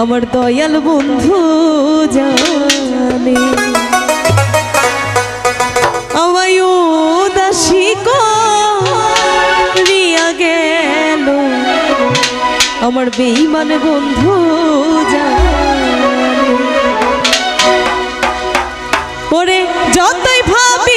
আমার দয়াল বন্ধু জানে। আমার বেইমান বন্ধু জানে। যতই ভাবি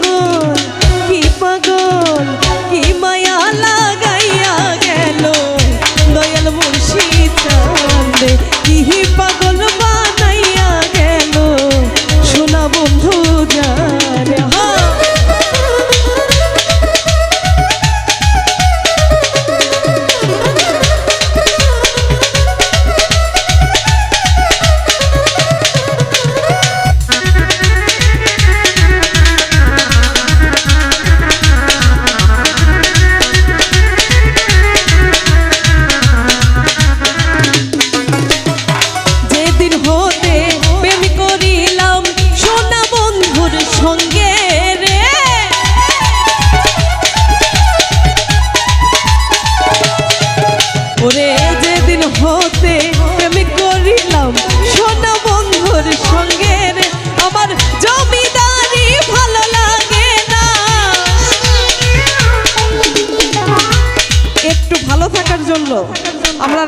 Oh.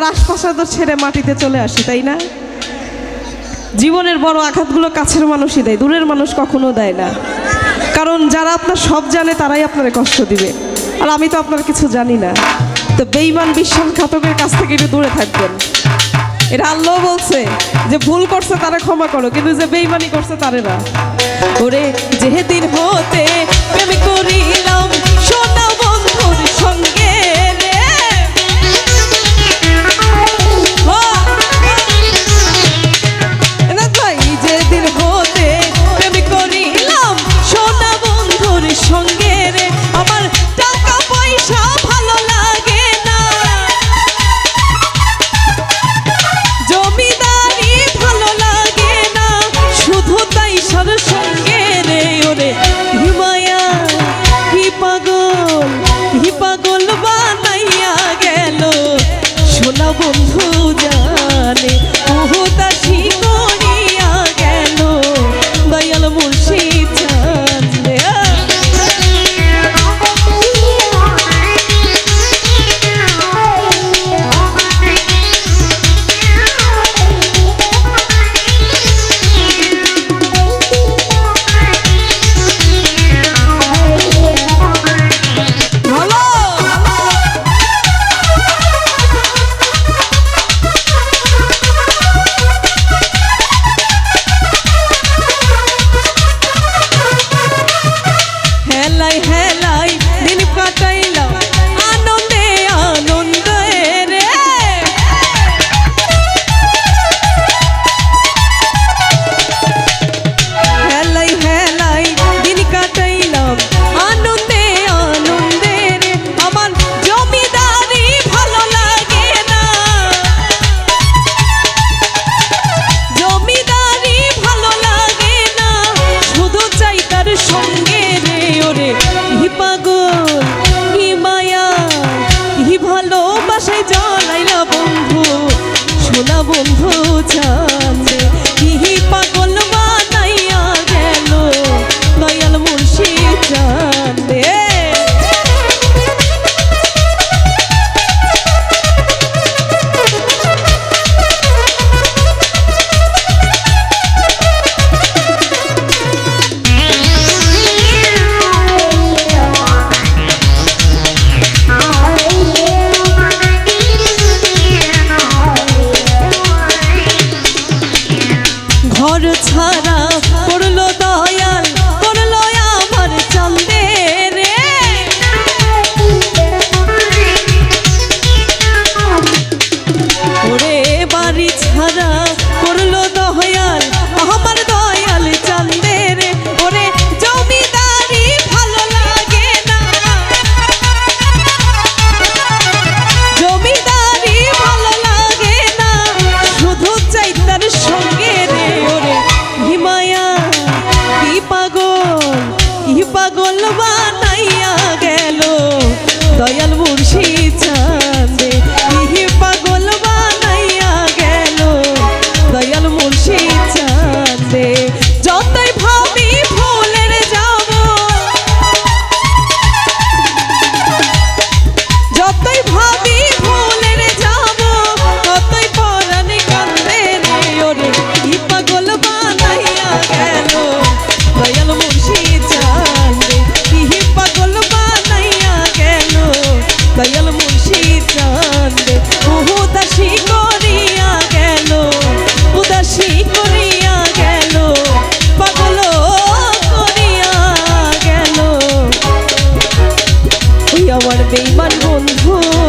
রাজপ্রাসাদ ছেড়ে মাটিতে চলে আসি, তাই না? জীবনের বড় আঘাতগুলো কাছের মানুষই দেয়, দূরের মানুষ কখনো দেয় না। কারণ যারা আপনার সব জানে, তারাই আপনার কষ্ট দিবে। আর আমি তো আপনার কিছু জানি না। তো বেইমান বিশ্বাসঘাতকের কাছ থেকে একটু দূরে থাকবেন। এটা আল্লাহ বলছে যে, ভুল করছে তারা ক্ষমা করো, কিন্তু যে বেইমানি করছে তারে না। ওরে, যেদিন হতে বহু দাসী 不服。বেইমান বন্ধু।